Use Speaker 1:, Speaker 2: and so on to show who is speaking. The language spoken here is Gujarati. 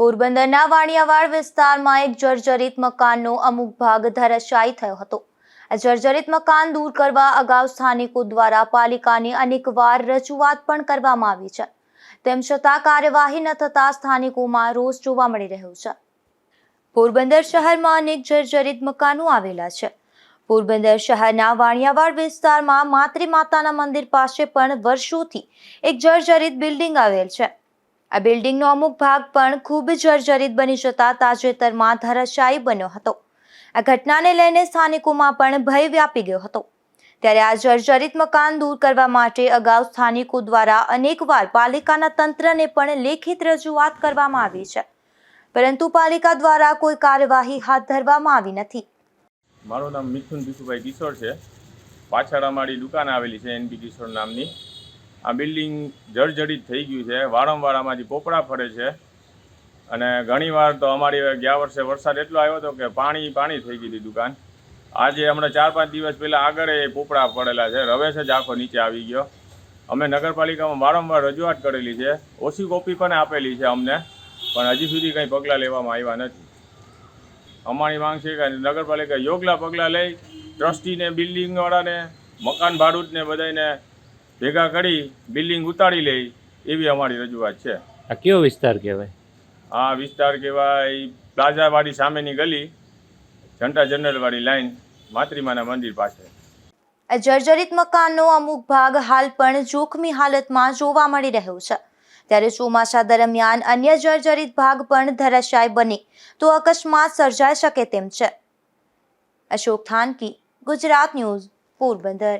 Speaker 1: પોરબંદરના વાણિયાવાડ વિસ્તારમાં એક જર્જરિત મકાનનો અમુક ભાગ ધરાશાયી થયો હતો. આ જર્જરિત મકાન દૂર કરવા અગાઉ સ્થાનિકો દ્વારા પાલિકાની અનેકવાર રજૂઆત પણ કરવામાં આવી છે. તેમ છતાં કાર્યવાહી ન થતા સ્થાનિકોમાં રોષ જોવા મળી રહ્યો છે. પોરબંદર શહેરમાં અનેક જર્જરિત મકાનો આવેલા છે. પોરબંદર શહેરના વાણિયાવાડ વિસ્તારમાં માતૃ માતાના મંદિર પાસે પણ વર્ષોથી એક જર્જરિત બિલ્ડિંગ આવેલ છે. આ બિલ્ડિંગનો અમુક ભાગ પણ ખૂબ જર્જરિત બની જતા તાજેતરમાં ધરાશાયી બન્યો હતો. આ ઘટનાને લઈને સ્થાનિકોમાં પણ ભય વ્યાપી ગયો હતો. ત્યારે આ જર્જરિત મકાન દૂર કરવા માટે અગાઉ સ્થાનિકો દ્વારા અનેકવાર પાલિકાના તંત્રને પણ લેખિત રજૂઆત કરવામાં આવી છે. પરંતુ પાલિકા દ્વારા કોઈ કાર્યવાહી હાથ ધરવામાં આવી નથી.
Speaker 2: મારું નામ મિથુન ભીખુભાઈ કિશોર છે. પાછળ અમારી દુકાન આવેલી છે એનબી કિશોર નામની. આ બિલ્ડિંગ જર્જરિત થઈ ગયું છે. વારંવાર આમાંથી પોપડા ફરે છે. અને ઘણીવાર તો અમારી ગયા વર્ષે વરસાદ એટલો આવ્યો હતો કે પાણી પાણી થઈ ગઈ હતી દુકાન. આજે હમણાં ચાર, પાંચ દિવસ પહેલાં આગળ એ પોપડા પડેલા છે. રવેશ જ આખો નીચે આવી ગયો. અમે નગરપાલિકામાં વારંવાર રજૂઆત કરેલી છે. ઓછી કોપી પણ આપેલી છે અમને? પણ હજી સુધી કંઈ પગલાં લેવામાં આવ્યા નથી. અમારી માંગ છે કે નગરપાલિકા યોગલા પગલાં લઈ, ટ્રસ્ટીને, બિલ્ડિંગવાળાને, મકાન ભાડૂતને બધાને ભેગા કરી બિલ્ડિંગ ઉતારી લે એવી અમારી રજૂઆત છે.
Speaker 3: આ કયો વિસ્તાર કહેવાય?
Speaker 2: આ વિસ્તાર કહેવાય પ્લાઝાવાડી સામેની ગલી જનતા જનરલવાળી લાઈન માતૃમાના મંદિર પાસે.
Speaker 1: આ જર્જરિત મકાનનો અમુક ભાગ હાલ પણ જોખમી હાલતમાં જોવા મળી રહ્યો છે. ત્યારે ચોમાસા દરમિયાન અન્ય જર્જરિત ભાગ પણ ધરાશાય બને તો અકસ્માત સર્જાઈ શકે તેમ છે. અશોક થાનકી ગુજરાત ન્યૂઝ પોરબંદર.